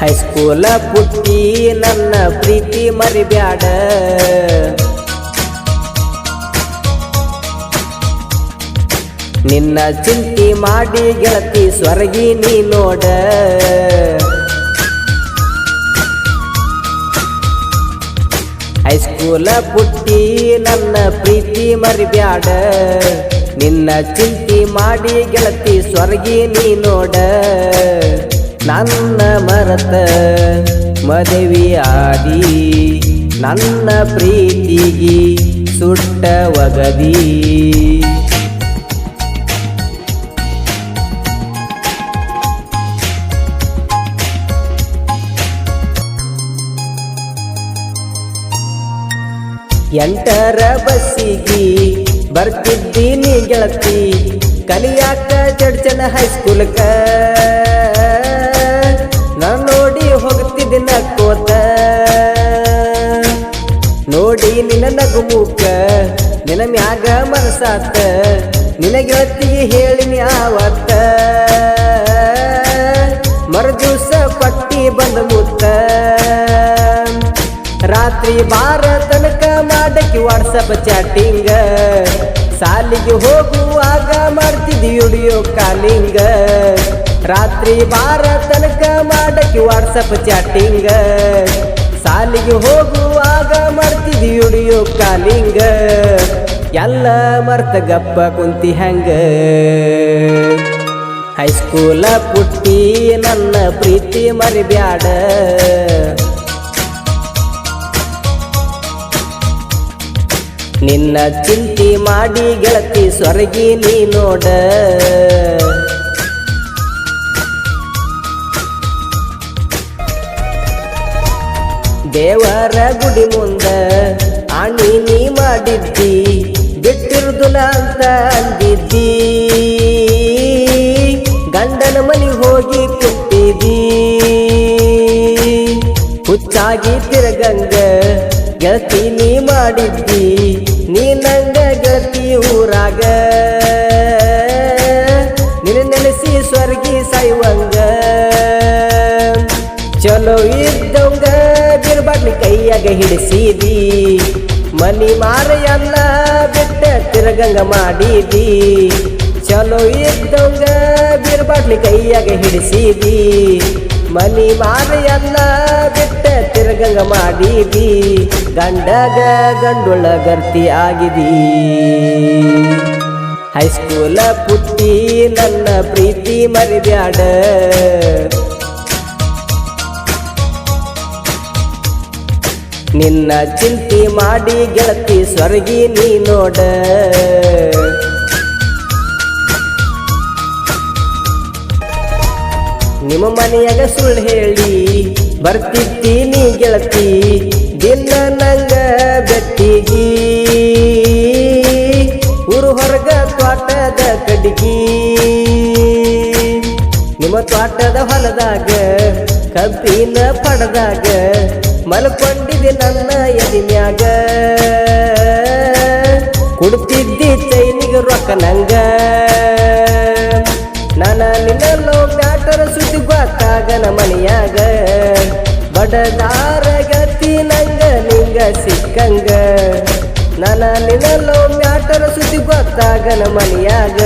ಹೈಸ್ಕೂಲ ಪುಟ್ಟಿ ನನ್ನ ಪ್ರೀತಿ ಮರಿಬ್ಯಾಡ. ನಿನ್ನ ಚಿಂತಿ ಮಾಡಿ ಗೆಳತಿ ಸ್ವರ್ಗಿ ನೀ ನೋಡ. ಹೈಸ್ಕೂಲ ಪುಟ್ಟಿ ನನ್ನ ಪ್ರೀತಿ ಮರಿಬ್ಯಾಡ. ನಿನ್ನ ಚಿಂತಿ ಮಾಡಿ ಗೆಳತಿ ಸ್ವರ್ಗಿ ನೀ ನೋಡ. ನನ್ನ ಮರತ ಮದುವೆಯಾದಿ ನನ್ನ ಪ್ರೀತಿಗಿ ಸುಟ್ಟ ಒಗದಿ. ಎಂಟರ ಬಸ್ಸಿಗಿ ಬರ್ತಿದ್ದೀನಿ ಗೆಳತಿ ಕಲಿಯಾಕ ಚಡ್ಚನ ಹೈಸ್ಕೂಲ್ಕ. ನೋಡಿ ನಿನ್ನ ನಗುಮುಖ ನಿನ್ನ ಮ್ಯಾಗ ಮನಸಾತ ನಿನ್ನ ಗೆಳತಿಗೆ ಹೇಳಿನಿ ಆವತ್ತ. ಪಟ್ಟಿ ಬಂದ ಮುತ್ತ ರಾತ್ರಿ ಬಾರ ತನಕ ಮಾಡಕ್ಕೆ ವಾಟ್ಸಪ್ ಚಾಟಿಂಗ ಸಾಲಿಗೆ ಹೋಗುವಾಗ ಮಾಡ್ತಿದ್ದಿ ವಿಡಿಯೋ ಕಾಲಿಂಗ ರಾತ್ರಿ ಬಾರ ತನಕ ಮಾಡಕ್ಕೆ ವಾಟ್ಸಪ್ ಚಾಟಿಂಗ ಸಾಲಿಗೆ ವಿಡಿಯೋ ಕಾಲಿಂಗ ಎಲ್ಲ ಮರ್ತ ಗಪ್ಪ ಕುಂತಿ ಹೆಂಗ. ಹೈಸ್ಕೂಲ ಪುಟ್ಟಿ ನನ್ನ ಪ್ರೀತಿ ಮರಿಬ್ಯಾಡ. ನಿನ್ನ ಚಿಂತಿ ಮಾಡಿ ಗೆಳತಿ ಸ್ವರ್ಗಿ ನೀ ನೋಡ. ದೇವರ ಗುಡಿ ಮುಂದ ಆಣಿ ನೀ ಮಾಡಿದ್ದಿ, ಬಿಟ್ಟಿರುದು ಅಂತ ಅಂದಿದ್ದಿ. ಗಂಡನ ಮನೆ ಹೋಗಿ ಕುಟ್ಟಿದಿ ಹುಚ್ಚಾಗಿ ತಿರಗಂಗ ಗೆಳತಿ ನೀ ಮಾಡಿದ್ದಿ, ನೀ ನಂಗ ಗೆಳತಿ ಊರಾಗ. ನಿನ್ನ ನೆಲೆಸಿ ಸ್ವರ್ಗಿ ಸಾಯುವಂಗ. ಹಿಡಿಸಿದಿ ಮನಿ ಮಾರೆಯಲ್ಲ ಬಿಟ್ಟ ತಿರಗಂಗ ಮಾಡಿದಿ. ಚಲೋ ಇದ್ದಂಗ ಬಿರ್ಬಾಡ್ಲಿ ಕೈಯಾಗ ಹಿಡಿಸಿದಿ. ಮನಿ ಮಾರೆಯಲ್ಲ ಬಿಟ್ಟ ತಿರಗಂಗ ಮಾಡಿದಿ. ಗಂಡಗ ಗಂಡುಳ ಗರ್ತಿ ಆಗಿದಿ. ಹೈಸ್ಕೂಲ ಪುಟ್ಟಿ ನನ್ನ ಪ್ರೀತಿ ಮರಿಬ್ಯಾಡ. ನಿನ್ನ ಚಿಂತಿ ಮಾಡಿ ಗೆಳತಿ ಸ್ವರ್ಗಿ ನೀ ನೋಡ. ನಿಮ್ಮ ಮನೆಯಾಗ ಸುಳ್ಳು ಹೇಳಿ ಬರ್ತಿದ್ದೀನಿ ಗೆಳತಿ, ದಿನ ನಂಗ ಬೆಟ್ಟಿಗಿ. ಊರು ಹೊರಗ ತ್ವಾಟದ ಕಡಿಗಿ. ನಿಮ್ಮ ತ್ವಾಟದ ಹೊಲದಾಗ ಕಬ್ಬಿನ ಪಡದಾಗ ಮಲ್ಕೊಂಡಿದ್ದೆ ನನ್ನ ಎದಿನ್ಯಾಗ ಕುಡ್ತಿದ್ದಿ ಚೈನಿಗೆ ರೊಕ್ಕ ನಂಗ. ನಾನ ನಿನ್ನಲ್ಲೋ ಬ್ಯಾಟರ ಸುದ್ದಿ ಗೊತ್ತಾಗ ಮನೆಯಾಗ ಬಡದಾರ ಗತಿ ನಂಗ, ನಿಂಗ ಸಿಕ್ಕಂಗ. ನಾನ ನಿನ್ನಲ್ಲೋ ಬ್ಯಾಟರ ಸುದ್ದಿ ಗೊತ್ತಾಗ ಮನೆಯಾಗ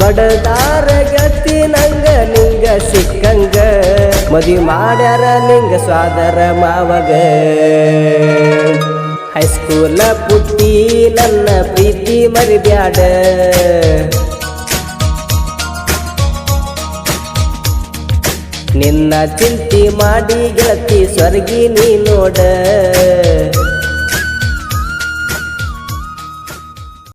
ಬಡದಾರ ಗತಿ ನಂಗ, ನಿಂಗ ಸಿಕ್ಕಂಗ. ಮದಿ ಮಾಡ್ಯಾರ ನಿಂಗ ಸ್ವಾದರ ಮಾವಗ. ಹೈಸ್ಕೂಲ ಪುಟ್ಟಿ ನನ್ನ ಪ್ರೀತಿ ಮರಿಬ್ಯಾಡ. ನಿನ್ನ ಚಿಂತಿ ಮಾಡಿ ಗೆಳತಿ ಸ್ವರ್ಗಿ ನೀ ನೋಡ.